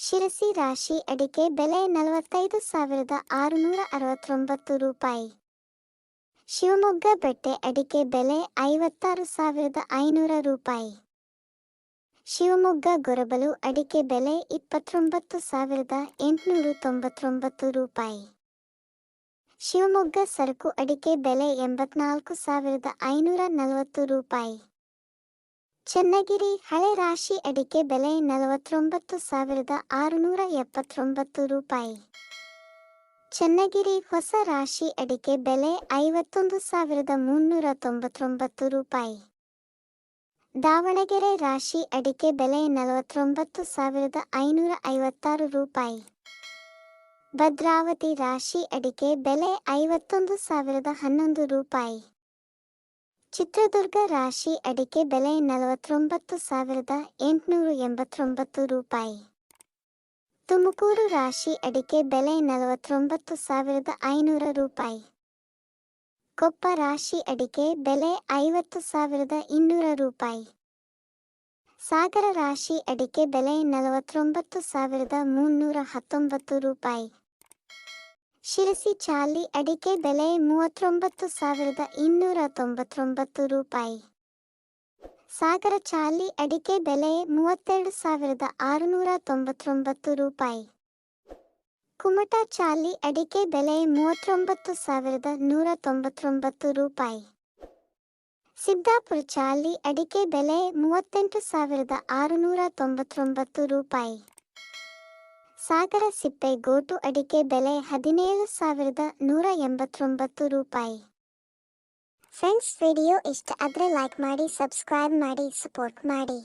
ಶಿರಸಿ ರಾಶಿ ಅಡಿಕೆ ಬೆಲೆ ನಲವತ್ತೈದು ಸಾವಿರದ ಆರುನೂರ ಅರವತ್ತೊಂಬತ್ತು ರೂಪಾಯಿ. ಶಿವಮೊಗ್ಗ ಬೆಟ್ಟೆ ಅಡಿಕೆ ಬೆಲೆ ಐವತ್ತಾರು ಸಾವಿರದ ಐನೂರ ರೂಪಾಯಿ. ಶಿವಮೊಗ್ಗ ಗೊರಬಲು ಅಡಿಕೆ ಬೆಲೆ ಇಪ್ಪತ್ತೊಂಬತ್ತು ಸಾವಿರದ ಎಂಟುನೂರು ತೊಂಬತ್ತೊಂಬತ್ತು ರೂಪಾಯಿ. ಶಿವಮೊಗ್ಗ ಸರಕು ಅಡಿಕೆ ಬೆಲೆ ಎಂಬತ್ನಾಲ್ಕು ಸಾವಿರದ ಐನೂರ ನಲವತ್ತು ರೂಪಾಯಿ. ಚನ್ನಗಿರಿ ಹಳೆ ರಾಶಿ ಅಡಿಕೆ ಬೆಲೆ ನಲವತ್ತೊಂಬತ್ತು ಸಾವಿರದ ಆರುನೂರ ಎಪ್ಪತ್ತೊಂಬತ್ತು ರೂಪಾಯಿ. ಚನ್ನಗಿರಿ ಹೊಸ ರಾಶಿ ಅಡಿಕೆ ಬೆಲೆ ಐವತ್ತೊಂದು ಸಾವಿರದ ಮುನ್ನೂರ ತೊಂಬತ್ತೊಂಬತ್ತು ರೂಪಾಯಿ. ದಾವಣಗೆರೆ ರಾಶಿ ಅಡಿಕೆ ಬೆಲೆ ನಲವತ್ತೊಂಬತ್ತು ಸಾವಿರದ ಐನೂರ ಐವತ್ತಾರು ರೂಪಾಯಿ. ಭದ್ರಾವತಿ ರಾಶಿ ಅಡಿಕೆ ಬೆಲೆ ಐವತ್ತೊಂದು ಸಾವಿರದ ಹನ್ನೊಂದು ರೂಪಾಯಿ. ಚಿತ್ರದುರ್ಗ ರಾಶಿ ಅಡಿಕೆ ಬೆಲೆ ನಲವತ್ತೊಂಬತ್ತು ಸಾವಿರದ ಎಂಟುನೂರ ಎಂಬತ್ತೊಂಬತ್ತು ರೂಪಾಯಿ. ತುಮಕೂರು ರಾಶಿ ಅಡಿಕೆ ಬೆಲೆ ನಲವತ್ತೊಂಬತ್ತು ಸಾವಿರದ ಐನೂರ ರೂಪಾಯಿ. ಕೊಪ್ಪ ರಾಶಿ ಅಡಿಕೆ ಬೆಲೆ ಐವತ್ತು ಸಾವಿರದ ಇನ್ನೂರ ರೂಪಾಯಿ. ಸಾಗರ ರಾಶಿ ಅಡಿಕೆ ಬೆಲೆ ನಲವತ್ತೊಂಬತ್ತು ಸಾವಿರದ ಮುನ್ನೂರ ಹತ್ತೊಂಬತ್ತು ರೂಪಾಯಿ. ಶಿರಸಿ ಚಾಲಿ ಅಡಿಕೆ ಬೆಲೆ ಮೂವತ್ತೊಂಬತ್ತು ಸಾವಿರದ ಇನ್ನೂರ ತೊಂಬತ್ತೊಂಬತ್ತು ರೂಪಾಯಿ. ಸಾಗರ ಚಾಲಿ ಅಡಿಕೆ ಬೆಲೆ ಮೂವತ್ತೆರಡು ಸಾವಿರದ ಆರುನೂರ ತೊಂಬತ್ತೊಂಬತ್ತು ರೂಪಾಯಿ. ಕುಮಟಾ ಚಾಲಿ ಅಡಿಕೆ ಬೆಲೆ ಮೂವತ್ತೊಂಬತ್ತು ಸಾವಿರದ ನೂರ ತೊಂಬತ್ತೊಂಬತ್ತು ರೂಪಾಯಿ. ಸಿದ್ದಾಪುರ ಚಾಲಿ ಅಡಿಕೆ ಬೆಲೆ ಮೂವತ್ತೆಂಟು ಸಾವಿರದ ಆರುನೂರ ತೊಂಬತ್ತೊಂಬತ್ತು ರೂಪಾಯಿ. ಸಾಗರ ಸಿಪ್ಪೆ ಗೋಟು ಅಡಿಕೆ ಬೆಲೆ ಹದಿನೇಳು ಸಾವಿರದ ನೂರ ಎಂಬತ್ತೊಂಬತ್ತು ರೂಪಾಯಿ. ಫ್ರೆಂಡ್ಸ್ ವಿಡಿಯೋ ಇಷ್ಟ ಆದರೆ ಲೈಕ್ ಮಾಡಿ ಸಬ್ಸ್ಕ್ರೈಬ್ ಮಾಡಿ ಸಪೋರ್ಟ್ ಮಾಡಿ.